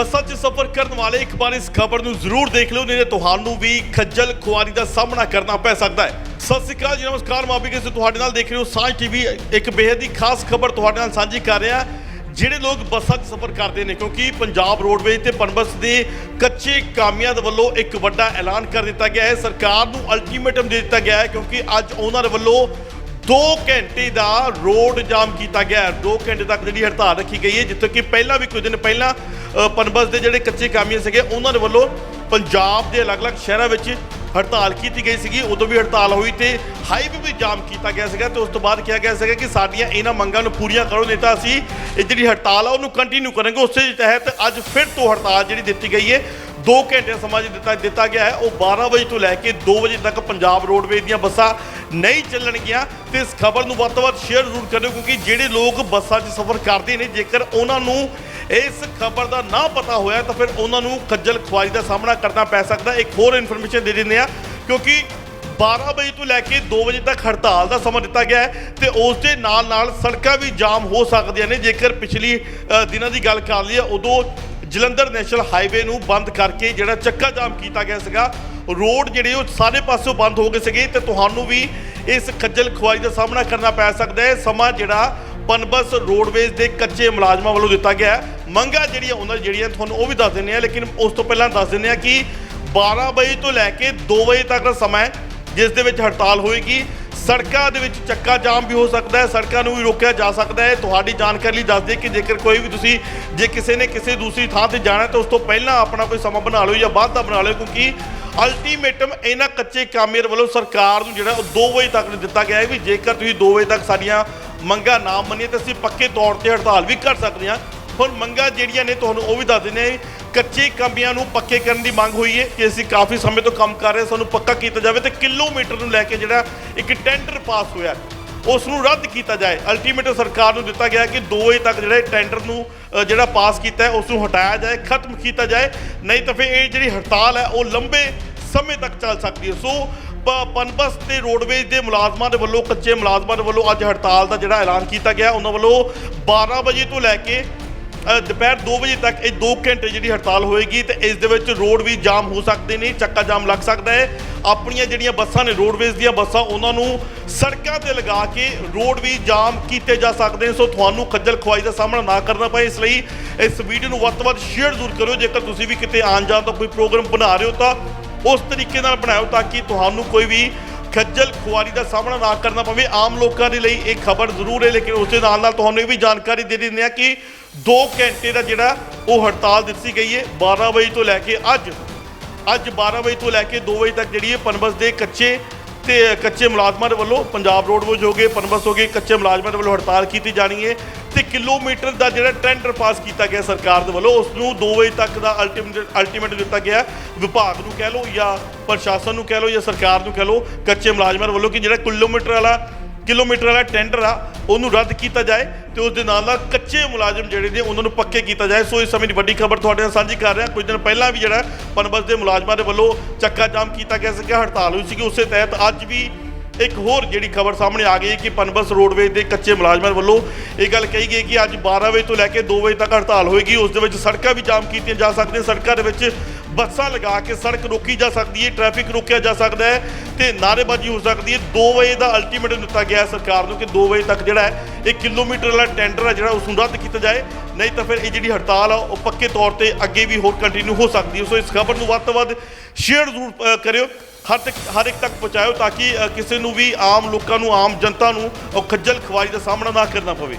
ਬੱਸਾਂ 'ਚ ਸਫ਼ਰ ਕਰਨ ਵਾਲੇ ਇੱਕ ਵਾਰ ਇਸ ਖਬਰ ਨੂੰ ਜ਼ਰੂਰ ਦੇਖ ਲਿਓ, ਨਹੀਂ ਤਾਂ ਤੁਹਾਨੂੰ ਵੀ ਖੱਜਲ ਖੁਆਰੀ ਦਾ ਸਾਹਮਣਾ ਕਰਨਾ ਪੈ ਸਕਦਾ ਹੈ। ਸਤਿ ਸ਼੍ਰੀ ਅਕਾਲ ਜੀ, ਨਮਸਕਾਰ ਮਾਪੀ ਕਿਸੇ ਤੁਹਾਡੇ ਨਾਲ ਦੇਖ ਰਹੇ ਹੋ। ਸਾਂਝ ਟੀਵੀ ਇੱਕ ਬੇਹੱਦ ਹੀ ਖਾਸ ਖਬਰ ਤੁਹਾਡੇ ਨਾਲ ਸਾਂਝੀ ਕਰ ਰਿਹਾ ਜਿਹੜੇ ਲੋਕ ਬੱਸਾਂ 'ਚ ਸਫ਼ਰ ਕਰਦੇ ਨੇ, ਕਿਉਂਕਿ ਪੰਜਾਬ ਰੋਡਵੇਜ਼ ਤੇ ਪਨਬਸ ਦੇ ਕੱਚੇ ਕਾਮਿਆਂ ਦੇ ਵੱਲੋਂ ਇੱਕ ਵੱਡਾ ਐਲਾਨ ਕਰ ਦਿੱਤਾ ਗਿਆ ਹੈ। ਸਰਕਾਰ ਨੂੰ ਅਲਟੀਮੇਟਮ ਦੇ ਦਿੱਤਾ ਗਿਆ ਹੈ, ਕਿਉਂਕਿ ਅੱਜ ਉਹਨਾਂ ਦੇ ਵੱਲੋਂ 2 ਘੰਟੇ ਦਾ ਰੋਡ ਜਾਮ ਕੀਤਾ ਗਿਆ। ਹੈ 2 ਘੰਟੇ ਤੱਕ ਜਿਹੜੀ ਹੜਤਾਲ ਰੱਖੀ ਗਈ ਹੈ ਜਿੱਥੇ ਕਿ ਪਹਿਲਾਂ ਵੀ ਕੁਝ ਦਿਨ ਪਹਿਲਾਂ ਅ, ਪਨਬਸ ਦੇ ਜਿਹੜੇ ਕੱਚੇ ਕਾਮੀਆਂ ਸੀਗੇ ਉਹਨਾਂ ਦੇ ਵੱਲੋਂ ਪੰਜਾਬ ਦੇ ਅਲੱਗ-ਅਲੱਗ ਸ਼ਹਿਰਾਂ ਵਿੱਚ ਹੜਤਾਲ ਕੀਤੀ ਗਈ ਸੀਗੀ। ਉਦੋਂ ਵੀ ਹੜਤਾਲ ਹੋਈ ਤੇ ਹਾਈਵੇ ਵੀ ਜਾਮ ਕੀਤਾ ਗਿਆ ਸੀਗਾ ਤੇ ਉਸ ਤੋਂ ਬਾਅਦ ਕਿਹਾ ਗਿਆ ਸੀਗਾ ਕਿ ਸਾਡੀਆਂ ਇਹਨਾਂ ਮੰਗਾਂ ਨੂੰ ਪੂਰੀਆਂ ਕਰੋ ਨਹੀਂ ਤਾਂ ਅਸੀਂ ਇਹ ਜਿਹੜੀ ਹੜਤਾਲ ਆ ਉਹਨੂੰ ਕੰਟੀਨਿਊ ਕਰਾਂਗੇ। ਉਸੇ ਦੇ ਤਹਿਤ ਅੱਜ ਫਿਰ ਤੋਂ ਹੜਤਾਲ ਜਿਹੜੀ ਦਿੱਤੀ ਗਈ ਹੈ। 2 ਘੰਟੇ ਸਮਾਂ ਜਿਹੜਾ ਦਿੱਤਾ ਦਿੱਤਾ ਗਿਆ ਹੈ। ਉਹ 12 ਵਜੇ ਤੋਂ ਲੈ ਕੇ 2 ਵਜੇ ਤੱਕ ਪੰਜਾਬ ਰੋਡਵੇਜ਼ ਦੀਆਂ ਬੱਸਾਂ ਨਹੀਂ ਚੱਲਣਗੀਆਂ ਤੇ ਇਸ ਖਬਰ ਨੂੰ ਵੱਧ ਤੋਂ ਵੱਧ ਸ਼ੇਅਰ ਜ਼ਰੂਰ ਕਰਿਓ, ਕਿਉਂਕਿ ਜਿਹੜੇ ਲੋਕ ਬੱਸਾਂ 'ਚ ਸਫ਼ਰ ਕਰਦੇ ਨੇ, ਜੇਕਰ ਉਹਨਾਂ ਨੂੰ ਇਸ ਖਬਰ ਦਾ ਨਾ ਪਤਾ ਹੋਇਆ ਤਾਂ ਫਿਰ ਉਹਨਾਂ ਨੂੰ ਖੱਜਲ ਖੁਆਰੀ ਦਾ ਸਾਹਮਣਾ ਕਰਨਾ ਪੈ ਸਕਦਾ। ਇੱਕ ਹੋਰ ਇਨਫੋਰਮੇਸ਼ਨ ਦੇ ਦਿੰਦੇ ਆ ਕਿਉਂਕਿ 12 ਵਜੇ ਤੋਂ ਲੈ ਕੇ 2 ਵਜੇ ਤੱਕ ਹੜਤਾਲ ਦਾ ਸਮਾਂ ਦਿੱਤਾ ਗਿਆ ਹੈ ਤੇ ਉਸ ਦੇ ਨਾਲ ਨਾਲ ਸੜਕਾਂ ਵੀ ਜਾਮ ਹੋ ਸਕਦੀਆਂ ਨੇ। ਜੇਕਰ ਪਿਛਲੀ ਦਿਨਾਂ ਦੀ ਗੱਲ ਕਰ ਲਈਏ, ਉਦੋਂ ਜਲੰਧਰ ਨੈਸ਼ਨਲ ਹਾਈਵੇ ਨੂੰ ਬੰਦ ਕਰਕੇ ਜਿਹੜਾ ਚੱਕਾ ਜਾਮ ਕੀਤਾ ਗਿਆ ਸੀਗਾ, ਰੋਡ ਜਿਹੜੇ ਉਹ ਸਾਰੇ ਪਾਸਿਓਂ ਬੰਦ ਹੋ ਗਏ ਸੀਗੇ ਤੇ ਤੁਹਾਨੂੰ ਵੀ ਇਸ ਖੱਜਲ ਖੁਆਈ ਦਾ ਸਾਹਮਣਾ ਕਰਨਾ ਪੈ ਸਕਦਾ ਹੈ। ਸਮਾਂ ਜਿਹੜਾ ਪਨਬਸ ਰੋਡਵੇਜ਼ ਦੇ ਕੱਚੇ ਮੁਲਾਜ਼ਮਾਂ ਵੱਲੋਂ ਦਿੱਤਾ ਗਿਆ ਹੈ। ਮੰਗਾਂ ਜਿਹੜੀਆਂ ਉਹਨਾਂ ਦੀ ਜਿਹੜੀਆਂ ਤੁਹਾਨੂੰ ਉਹ ਵੀ ਦੱਸ ਦਿੰਦੇ ਆ ਲੇਕਿਨ ਉਸ ਤੋਂ ਪਹਿਲਾਂ ਦੱਸ ਦਿੰਦੇ ਆ ਕਿ 12 ਵਜੇ ਤੋਂ ਲੈ ਕੇ 2 ਵਜੇ ਤੱਕ ਦਾ ਸਮਾਂ ਜਿਸ ਦੇ ਵਿੱਚ ਹੜਤਾਲ ਹੋਏਗੀ। ਸੜਕਾਂ ਦੇ ਵਿੱਚ ਚੱਕਾ ਜਾਮ ਵੀ ਹੋ ਸਕਦਾ ਹੈ, ਸੜਕਾਂ ਨੂੰ ਵੀ ਰੋਕਿਆ ਜਾ ਸਕਦਾ ਹੈ। ਤੁਹਾਡੀ ਜਾਣਕਾਰੀ ਲਈ ਦੱਸ ਦਈਏ ਕਿ ਜੇਕਰ ਕੋਈ ਵੀ ਤੁਸੀਂ, ਜੇ ਕਿਸੇ ਨੇ ਕਿਸੇ ਦੂਸਰੀ ਥਾਂ ਤੇ ਜਾਣਾ ਤਾਂ ਉਸ ਤੋਂ ਪਹਿਲਾਂ ਆਪਣਾ ਕੋਈ ਸਮਾਂ ਬਣਾ ਲਓ ਜਾਂ ਬਾਅਦ ਦਾ ਬਣਾ ਲਓ, ਕਿਉਂਕਿ ਅਲਟੀਮੇਟਮ ਇਹਨਾਂ ਕੱਚੇ ਕਾਮੇਰ ਵੱਲੋਂ ਸਰਕਾਰ ਨੂੰ ਜਿਹੜਾ ਉਹ 2 ਵਜੇ ਤੱਕ ਦਿੱਤਾ ਗਿਆ ਹੈ ਵੀ ਜੇਕਰ ਤੁਸੀਂ 2 ਵਜੇ ਤੱਕ ਸਾਡੀਆਂ ਮੰਗਾਂ ਨਾ ਮੰਨੀਏ ਤਾਂ ਅਸੀਂ ਪੱਕੇ ਤੌਰ ਤੇ ਹੜਤਾਲ ਵੀ ਕਰ ਸਕਦੇ ਹਾਂ। ਹੁਣ ਮੰਗਾਂ ਜਿਹੜੀਆਂ ਨੇ ਤੁਹਾਨੂੰ ਉਹ ਵੀ ਦੱਸ ਦਿੰਦੇ ਕੱਚੇ ਕਾਮਿਆਂ ਨੂੰ ਪੱਕੇ ਕਰਨ ਦੀ ਮੰਗ ਹੋਈ ਹੈ ਕਿ ਅਸੀਂ ਕਾਫੀ ਸਮੇਂ ਤੋਂ ਕੰਮ ਕਰ ਰਹੇ ਸਾਨੂੰ ਪੱਕਾ ਕੀਤਾ ਜਾਵੇ ਤੇ ਕਿਲੋਮੀਟਰ ਨੂੰ ਲੈ ਕੇ ਜਿਹੜਾ ਇੱਕ ਟੈਂਡਰ ਪਾਸ ਹੋਇਆ ਉਸ ਨੂੰ ਰੱਦ ਕੀਤਾ ਜਾਏ। ਅਲਟੀਮੇਟਮ ਸਰਕਾਰ ਨੂੰ ਦਿੱਤਾ ਗਿਆ ਕਿ 2 ਵਜੇ ਤੱਕ ਜਿਹੜਾ ਟੈਂਡਰ ਨੂੰ ਜਿਹੜਾ ਪਾਸ ਕੀਤਾ ਹੈ, ਉਸ ਨੂੰ ਹਟਾਇਆ ਜਾਏ, ਖਤਮ ਕੀਤਾ ਜਾਏ। ਨਹੀਂ ਤਾਂ ਫਿਰ ਇਹ ਜਿਹੜੀ ਹੜਤਾਲ ਹੈ, ਉਹ ਲੰਬੇ ਸਮੇਂ ਤੱਕ ਚੱਲ ਸਕਦੀ ਹੈ। ਸੋ ਪਨਬਸ ਤੇ ਰੋਡਵੇਜ਼ ਦੇ ਮੁਲਾਜ਼ਮਾਂ ਦੇ ਵੱਲੋਂ, ਕੱਚੇ ਮੁਲਾਜ਼ਮਾਂ ਦੇ ਵੱਲੋਂ ਅੱਜ ਹੜਤਾਲ ਦਾ ਜਿਹੜਾ ਐਲਾਨ ਕੀਤਾ ਗਿਆ। ਉਹਨਾਂ ਵੱਲੋਂ 12 ਵਜੇ ਤੋਂ ਲੈ ਕੇ ਦੁਪਹਿਰ 2 ਵਜੇ ਤੱਕ ਇਹ 2 ਘੰਟੇ ਜਿਹੜੀ ਹੜਤਾਲ ਹੋਏਗੀ ਤੇ ਇਸ ਦੇ ਵਿੱਚ ਰੋਡ ਵੀ ਜਾਮ ਹੋ ਸਕਦੇ ਨੇ, ਚੱਕਾ ਜਾਮ ਲੱਗ ਸਕਦਾ ਹੈ। ਆਪਣੀਆਂ ਜਿਹੜੀਆਂ ਬੱਸਾਂ ਨੇ, ਰੋਡਵੇਜ਼ ਦੀਆਂ ਬੱਸਾਂ, ਉਹਨਾਂ ਨੂੰ ਸੜਕਾਂ ਤੇ ਲਗਾ ਕੇ ਰੋਡ ਵੀ ਜਾਮ ਕੀਤੇ ਜਾ ਸਕਦੇ ਨੇ। ਸੋ ਤੁਹਾਨੂੰ ਖੱਜਲ ਖੁਆਈ ਦਾ ਸਾਹਮਣਾ ਨਾ ਕਰਨਾ ਪਏ, ਇਸ ਲਈ ਇਸ ਵੀਡੀਓ ਨੂੰ ਵੱਧ ਤੋਂ ਵੱਧ ਸ਼ੇਅਰ ਜ਼ਰੂਰ ਕਰਿਓ। ਜੇਕਰ ਤੁਸੀਂ ਵੀ ਕਿਤੇ ਆਉਣ ਜਾਣ ਦਾ ਕੋਈ ਪ੍ਰੋਗਰਾਮ ਬਣਾ ਰਹੇ ਹੋ ਤਾਂ ਉਸ ਤਰੀਕੇ ਨਾਲ ਬਣਾਓ ਤਾਂ ਕਿ ਤੁਹਾਨੂੰ ਕੋਈ ਵੀ ਖੱਜਲ ਖੁਆਰੀ ਦਾ ਸਾਹਮਣਾ ਨਾ ਕਰਨਾ ਪਵੇ ਆਮ ਲੋਕਾਂ ਦੇ ਲਈ ਇਹ ਖਬਰ ਜ਼ਰੂਰ ਹੈ, ਲੇਕਿਨ ਉਸ ਦੇ ਨਾਲ ਨਾਲ ਤੁਹਾਨੂੰ ਇਹ ਵੀ ਜਾਣਕਾਰੀ ਦੇ ਦਿੰਦੇ ਆ ਕਿ 2 ਘੰਟੇ ਦਾ ਜਿਹੜਾ ਉਹ ਹੜਤਾਲ ਦਿੱਤੀ ਗਈ ਹੈ। 12 ਵਜੇ ਤੋਂ ਲੈ ਕੇ ਅੱਜ ਅੱਜ 12 ਵਜੇ ਤੋਂ ਲੈ ਕੇ 2 ਵਜੇ ਤੱਕ ਜਿਹੜੀ ਹੈ ਪਨਬਸ ਦੇ ਕੱਚੇ ਤੇ ਕੱਚੇ ਮੁਲਾਜ਼ਮਾਂ ਦੇ ਵੱਲੋਂ ਪੰਜਾਬ ਰੋਡਵੇਜ਼ ਹੋ ਗਏ, ਪਨਬਸ ਹੋ ਗਏ, ਕੱਚੇ ਮੁਲਾਜ਼ਮਾਂ ਦੇ ਵੱਲੋਂ ਹੜਤਾਲ ਕੀਤੀ ਜਾਣੀ ਹੈ। ਤੇ ਕਿਲੋਮੀਟਰ ਦਾ ਜਿਹੜਾ ਟੈਂਡਰ ਪਾਸ ਕੀਤਾ ਗਿਆ ਸਰਕਾਰ ਦੇ ਵੱਲੋਂ ਉਸ ਨੂੰ 2 ਵਜੇ ਤੱਕ ਦਾ ਅਲਟੀਮੇਟ ਅਲਟੀਮੇਟ ਦਿੱਤਾ ਗਿਆ ਵਿਭਾਗ ਨੂੰ ਕਹਿ ਲਓ ਜਾਂ ਪ੍ਰਸ਼ਾਸਨ ਨੂੰ ਕਹਿ ਲਓ ਜਾਂ ਸਰਕਾਰ ਨੂੰ ਕਹਿ ਲਓ, ਕੱਚੇ ਮੁਲਾਜ਼ਮਾਂ ਵੱਲੋਂ ਕਿ ਜਿਹੜਾ ਕਿਲੋਮੀਟਰ ਵਾਲਾ ਕਿਲੋਮੀਟਰ ਵਾਲਾ ਟੈਂਡਰ ਆ, ਉਹਨੂੰ ਰੱਦ ਕੀਤਾ ਜਾਏ ਤੇ ਉਸ ਦੇ ਨਾਲ ਨਾਲ ਕੱਚੇ ਮੁਲਾਜ਼ਮ ਜਿਹੜੇ ਨੇ, ਉਹਨਾਂ ਨੂੰ ਪੱਕੇ ਕੀਤਾ ਜਾਏ। ਸੋ ਇਸ ਸਮੇਂ ਦੀ ਵੱਡੀ ਖਬਰ ਤੁਹਾਡੇ ਨਾਲ ਸਾਂਝੀ ਕਰ ਰਿਹਾ। ਕੁਝ ਦਿਨ ਪਹਿਲਾਂ ਵੀ ਜਿਹੜਾ ਪਨਬਸ ਦੇ ਮੁਲਾਜ਼ਮਾਂ ਦੇ ਵੱਲੋਂ ਚੱਕਾ ਜਾਮ ਕੀਤਾ ਗਿਆ ਸੀਗਾ ਹੜਤਾਲ ਹੋਈ ਸੀਗੀ। ਉਸੇ ਤਹਿਤ ਅੱਜ ਵੀ ਇੱਕ ਹੋਰ ਜਿਹੜੀ ਖਬਰ ਸਾਹਮਣੇ ਆ ਗਈ ਹੈ ਕਿ ਪਨਬਸ ਰੋਡਵੇਜ਼ ਦੇ ਕੱਚੇ ਮੁਲਾਜ਼ਮਾਂ ਵੱਲੋਂ ਇਹ ਗੱਲ ਕਹੀ ਗਈ ਕਿ ਅੱਜ 12 ਵਜੇ ਤੋਂ ਲੈ ਕੇ 2 ਵਜੇ ਤੱਕ ਹੜਤਾਲ ਹੋਏਗੀ। ਉਸ ਦੇ ਵਿੱਚ ਸੜਕਾਂ ਵੀ ਜਾਮ ਕੀਤੀਆਂ ਜਾ ਸਕਦੀਆਂ, ਸੜਕਾਂ ਦੇ ਵਿੱਚ ਬੱਸਾਂ ਲਗਾ ਕੇ ਸੜਕ ਰੋਕੀ ਜਾ ਸਕਦੀ ਹੈ, ਟ੍ਰੈਫਿਕ ਰੋਕਿਆ ਜਾ ਸਕਦਾ ਹੈ ਤੇ ਨਾਅਰੇਬਾਜ਼ੀ ਹੋ ਸਕਦੀ ਹੈ। 2 ਵਜੇ ਦਾ ਅਲਟੀਮੇਟਮ ਦਿੱਤਾ ਗਿਆ ਸਰਕਾਰ ਨੂੰ ਕਿ 2 ਵਜੇ ਤੱਕ ਜਿਹੜਾ ਹੈ, ਇਹ ਕਿਲੋਮੀਟਰ ਵਾਲਾ ਟੈਂਡਰ ਹੈ ਜਿਹੜਾ ਉਸ ਨੂੰ ਰੱਦ ਕੀਤਾ ਜਾਏ। ਨਹੀਂ ਤਾਂ ਫਿਰ ਇਹ ਜਿਹੜੀ ਹੜਤਾਲ ਆ, ਉਹ ਪੱਕੇ ਤੌਰ ਤੇ ਅੱਗੇ ਵੀ ਹੋਰ ਕੰਟੀਨਿਊ ਹੋ ਸਕਦੀ ਹੈ। ਸੋ ਇਸ ਖਬਰ ਨੂੰ ਵੱਧ ਤੋਂ ਵੱਧ ਸ਼ੇਅਰ ਜ਼ਰੂਰ ਕਰਿਓ। ਹਰ ਤੱਕ, ਹਰ ਇੱਕ ਤੱਕ ਪਹੁੰਚਾਇਓ ਤਾਂ ਕਿ ਕਿਸੇ ਨੂੰ ਵੀ ਆਮ ਲੋਕਾਂ ਨੂੰ, ਆਮ ਜਨਤਾ ਨੂੰ ਉਹ ਖੱਜਲ ਖਵਾਰੀ ਦਾ ਸਾਹਮਣਾ ਨਾ ਕਰਨਾ ਪਵੇ।